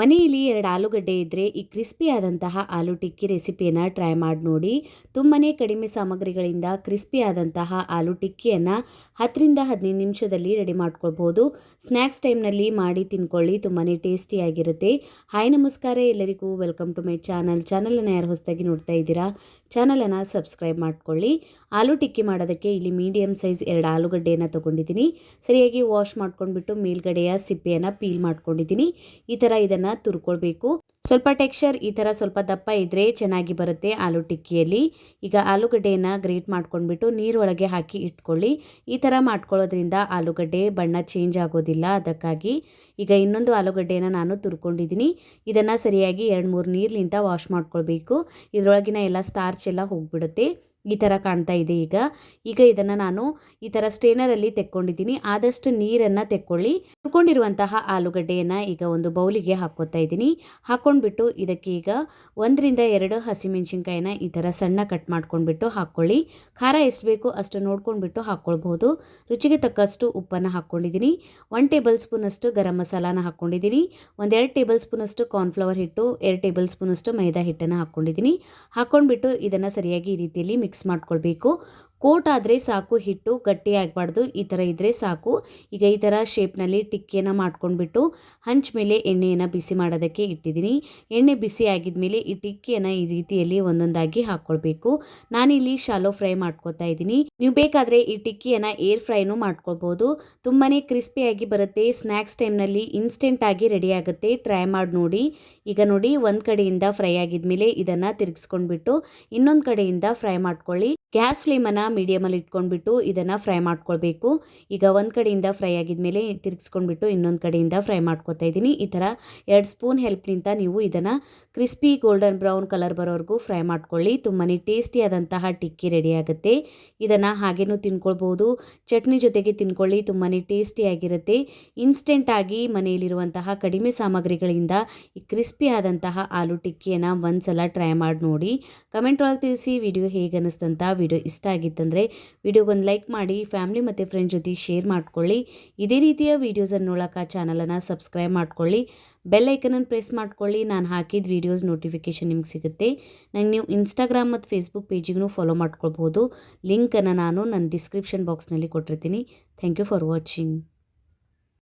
ಮನೆಯಲ್ಲಿ ಎರಡು ಆಲೂಗಡ್ಡೆ ಇದ್ದರೆ ಈ ಕ್ರಿಸ್ಪಿ ಆದಂತಹ ಆಲೂ ಟಿಕ್ಕಿ ರೆಸಿಪಿಯನ್ನು ಟ್ರೈ ಮಾಡಿ ನೋಡಿ. ತುಂಬಾ ಕಡಿಮೆ ಸಾಮಗ್ರಿಗಳಿಂದ ಕ್ರಿಸ್ಪಿ ಆದಂತಹ ಆಲೂ ಟಿಕ್ಕಿಯನ್ನು ಹತ್ತರಿಂದ ಹದಿನೈದು ನಿಮಿಷದಲ್ಲಿ ರೆಡಿ ಮಾಡ್ಕೊಳ್ಬೋದು ಸ್ನ್ಯಾಕ್ಸ್ ಟೈಮ್ನಲ್ಲಿ ಮಾಡಿ ತಿನ್ಕೊಳ್ಳಿ ತುಂಬಾ ಟೇಸ್ಟಿಯಾಗಿರುತ್ತೆ ಹಾಯ್ ನಮಸ್ಕಾರ ಎಲ್ಲರಿಗೂ. ವೆಲ್ಕಮ್ ಟು ಮೈ ಚಾನಲ್ ಚಾನಲನ್ನು ಯಾರು ಹೊಸದಾಗಿ ನೋಡ್ತಾ ಇದ್ದೀರಾ? ಚಾನಲನ್ನು ಸಬ್ಸ್ಕ್ರೈಬ್ ಮಾಡ್ಕೊಳ್ಳಿ. ಆಲೂ ಟಿಕ್ಕಿ ಮಾಡೋದಕ್ಕೆ ಇಲ್ಲಿ ಮೀಡಿಯಮ್ ಸೈಜ್ ಎರಡು ಆಲೂಗಡ್ಡೆಯನ್ನು ತೊಗೊಂಡಿದ್ದೀನಿ. ಸರಿಯಾಗಿ ವಾಶ್ ಮಾಡ್ಕೊಂಡ್ಬಿಟ್ಟು ಮೇಲ್ಗಡೆಯ ಸಿಪ್ಪೆಯನ್ನು ಪೀಲ್ ಮಾಡ್ಕೊಂಡಿದ್ದೀನಿ. ಈ ಥರ ಇದನ್ನು ತುರ್ಕೊಳ್ಬೇಕು. ಸ್ವಲ್ಪ ಟೆಕ್ಸ್ಚರ್ ಈ ಥರ ಸ್ವಲ್ಪ ದಪ್ಪ ಇದ್ದರೆ ಚೆನ್ನಾಗಿ ಬರುತ್ತೆ ಆಲೂ ಟಿಕ್ಕಿಯಲ್ಲಿ. ಈಗ ಆಲೂಗಡ್ಡೆಯನ್ನು ಗ್ರೇಟ್ ಮಾಡ್ಕೊಂಡ್ಬಿಟ್ಟು ನೀರೊಳಗೆ ಹಾಕಿ ಇಟ್ಕೊಳ್ಳಿ. ಈ ಥರ ಮಾಡ್ಕೊಳ್ಳೋದ್ರಿಂದ ಆಲೂಗಡ್ಡೆ ಬಣ್ಣ ಚೇಂಜ್ ಆಗೋದಿಲ್ಲ. ಅದಕ್ಕಾಗಿ ಈಗ ಇನ್ನೊಂದು ಆಲೂಗಡ್ಡೆಯನ್ನು ನಾನು ತುರ್ಕೊಂಡಿದ್ದೀನಿ. ಇದನ್ನು ಸರಿಯಾಗಿ ಎರಡು ಮೂರು ನೀರ್ಲಿಂದ ವಾಶ್ ಮಾಡ್ಕೊಳ್ಬೇಕು. ಇದರೊಳಗಿನ ಎಲ್ಲ ಸ್ಟಾರ್ಚ್ ಎಲ್ಲ ಹೋಗಿಬಿಡುತ್ತೆ. ಈ ಥರ ಕಾಣ್ತಾ ಇದೆ ಈಗ. ಈಗ ಇದನ್ನು ನಾನು ಈ ಥರ ಸ್ಟೇನರಲ್ಲಿ ತೆಕ್ಕೊಂಡಿದ್ದೀನಿ. ಆದಷ್ಟು ನೀರನ್ನು ತೆಕ್ಕೊಳ್ಳಿ. ಹುರ್ಕೊಂಡಿರುವಂತಹ ಆಲೂಗಡ್ಡೆಯನ್ನು ಈಗ ಒಂದು ಬೌಲಿಗೆ ಹಾಕ್ಕೊತಾ ಇದ್ದೀನಿ. ಹಾಕ್ಕೊಂಡ್ಬಿಟ್ಟು ಇದಕ್ಕೆ ಈಗ ಒಂದರಿಂದ ಎರಡು ಹಸಿಮೆಣ್ಸಿನ್ಕಾಯಿನ ಈ ಥರ ಸಣ್ಣ ಕಟ್ ಮಾಡ್ಕೊಂಡ್ಬಿಟ್ಟು ಹಾಕ್ಕೊಳ್ಳಿ. ಖಾರ ಎಷ್ಟು ಬೇಕು ಅಷ್ಟು ನೋಡ್ಕೊಂಡ್ಬಿಟ್ಟು ಹಾಕ್ಕೊಳ್ಬಹುದು ರುಚಿಗೆ ತಕ್ಕಷ್ಟು ಉಪ್ಪನ್ನು ಹಾಕ್ಕೊಂಡಿದ್ದೀನಿ. ಒನ್ ಟೇಬಲ್ ಸ್ಪೂನಷ್ಟು ಗರಂ ಮಸಾಲಾನ ಹಾಕ್ಕೊಂಡಿದ್ದೀನಿ. ಒಂದೆರಡು ಟೇಬಲ್ ಸ್ಪೂನಷ್ಟು ಕಾರ್ನ್ಫ್ಲವರ್ ಹಿಟ್ಟು, ಎರಡು ಟೇಬಲ್ ಸ್ಪೂನಷ್ಟು ಮೈದಾ ಹಿಟ್ಟನ್ನು ಹಾಕ್ಕೊಂಡಿದ್ದೀನಿ. ಹಾಕ್ಕೊಂಡ್ಬಿಟ್ಟು ಇದನ್ನು ಸರಿಯಾಗಿ ಈ ರೀತಿಯಲ್ಲಿ ಮಿಕ್ಸ್ ಮಾಡ್ಕೊಳ್ಬೇಕು. ಕೋಟ್ ಆದರೆ ಸಾಕು, ಹಿಟ್ಟು ಗಟ್ಟಿ ಆಗಬಾರ್ದು ಈ ಥರ ಇದ್ದರೆ ಸಾಕು. ಈಗ ಈ ಥರ ಶೇಪ್ನಲ್ಲಿ ಟಿಕ್ಕಿಯನ್ನು ಮಾಡ್ಕೊಂಡ್ಬಿಟ್ಟು ಹಂಚ್ ಮೇಲೆ ಎಣ್ಣೆಯನ್ನು ಬಿಸಿ ಮಾಡೋದಕ್ಕೆ ಇಟ್ಟಿದ್ದೀನಿ. ಎಣ್ಣೆ ಬಿಸಿ ಆಗಿದ ಮೇಲೆ ಈ ಟಿಕ್ಕಿಯನ್ನು ಈ ರೀತಿಯಲ್ಲಿ ಒಂದೊಂದಾಗಿ ಹಾಕ್ಕೊಳ್ಬೇಕು ನಾನಿಲ್ಲಿ ಶಾಲೋ ಫ್ರೈ ಮಾಡ್ಕೊತಾ ಇದ್ದೀನಿ. ನೀವು ಬೇಕಾದರೆ ಈ ಟಿಕ್ಕಿಯನ್ನು ಏರ್ ಫ್ರೈನೂ ಮಾಡ್ಕೊಳ್ಬೋದು. ತುಂಬಾ ಕ್ರಿಸ್ಪಿಯಾಗಿ ಬರುತ್ತೆ ಸ್ನ್ಯಾಕ್ಸ್ ಟೈಮ್ನಲ್ಲಿ ಇನ್ಸ್ಟೆಂಟಾಗಿ ರೆಡಿ ಆಗುತ್ತೆ. ಟ್ರೈ ಮಾಡಿ ನೋಡಿ. ಈಗ ನೋಡಿ, ಒಂದು ಕಡೆಯಿಂದ ಫ್ರೈ ಆಗಿದ ಮೇಲೆ ಇದನ್ನು ತಿರುಗಿಸ್ಕೊಂಡ್ಬಿಟ್ಟು ಇನ್ನೊಂದು ಕಡೆಯಿಂದ ಫ್ರೈ ಮಾಡ್ಕೊಳ್ಳಿ. ಗ್ಯಾಸ್ ಫ್ಲೇಮನ್ನು ಮೀಡಿಯಮಲ್ಲಿ ಇಟ್ಕೊಂಡ್ಬಿಟ್ಟು ಇದನ್ನು ಫ್ರೈ ಮಾಡ್ಕೊಳ್ಬೇಕು. ಈಗ ಒಂದು ಕಡೆಯಿಂದ ಫ್ರೈ ಆಗಿದ್ಮೇಲೆ ತಿರುಗಿಸ್ಕೊಂಡ್ಬಿಟ್ಟು ಇನ್ನೊಂದು ಕಡೆಯಿಂದ ಫ್ರೈ ಮಾಡ್ಕೊತಾ ಇದ್ದೀನಿ. ಈ ಥರ ಎರಡು ಸ್ಪೂನ್ ಹೆಲ್ಪ್ನಿಂದ ನೀವು ಇದನ್ನು ಕ್ರಿಸ್ಪಿ ಗೋಲ್ಡನ್ ಬ್ರೌನ್ ಕಲರ್ ಬರೋವರೆಗೂ ಫ್ರೈ ಮಾಡ್ಕೊಳ್ಳಿ. ತುಂಬಾ ಟೇಸ್ಟಿಯಾದಂತಹ ಟಿಕ್ಕಿ ರೆಡಿ ಆಗುತ್ತೆ. ಇದನ್ನು ಹಾಗೇನೂ ತಿನ್ಕೊಳ್ಬೋದು. ಚಟ್ನಿ ಜೊತೆಗೆ ತಿನ್ಕೊಳ್ಳಿ ತುಂಬಾ ಟೇಸ್ಟಿಯಾಗಿರುತ್ತೆ ಇನ್ಸ್ಟೆಂಟಾಗಿ ಮನೆಯಲ್ಲಿರುವಂತಹ ಕಡಿಮೆ ಸಾಮಗ್ರಿಗಳಿಂದ ಈ ಕ್ರಿಸ್ಪಿ ಆದಂತಹ ಆಲೂ ಟಿಕ್ಕಿಯನ್ನು ಒಂದ್ಸಲ ಟ್ರೈ ಮಾಡಿ ನೋಡಿ. ಕಮೆಂಟ್ ಒಳಗೆ ತಿಳಿಸಿ ವಿಡಿಯೋ ಹೇಗೆ ಅನ್ನಿಸ್ತಂತ ವಿಡಿಯೋ ಇಷ್ಟ ಆಗಿತ್ತಂದರೆ ವಿಡಿಯೋಗೊಂದು ಲೈಕ್ ಮಾಡಿ, ಫ್ಯಾಮಿಲಿ ಮತ್ತು ಫ್ರೆಂಡ್ ಜೊತೆ ಶೇರ್ ಮಾಡ್ಕೊಳ್ಳಿ. ಇದೇ ರೀತಿಯ ವೀಡಿಯೋಸನ್ನು ನೋಡೋಕೆ ಚಾನಲನ್ನು ಸಬ್ಸ್ಕ್ರೈಬ್ ಮಾಡ್ಕೊಳ್ಳಿ. ಬೆಲ್ ಐಕನನ್ನು ಪ್ರೆಸ್ ಮಾಡ್ಕೊಳ್ಳಿ. ನಾನು ಹಾಕಿದ ವೀಡಿಯೋಸ್ ನೋಟಿಫಿಕೇಷನ್ ನಿಮ್ಗೆ ಸಿಗುತ್ತೆ. ನಂಗೆ ನೀವು ಇನ್ಸ್ಟಾಗ್ರಾಮ್ ಮತ್ತು ಫೇಸ್ಬುಕ್ ಪೇಜಿಗೂ ಫಾಲೋ ಮಾಡ್ಕೊಳ್ಬೋದು. ಲಿಂಕನ್ನು ನಾನು ನನ್ನ ಡಿಸ್ಕ್ರಿಪ್ಷನ್ ಬಾಕ್ಸ್ನಲ್ಲಿ ಕೊಟ್ಟಿರ್ತೀನಿ. Thank you for watching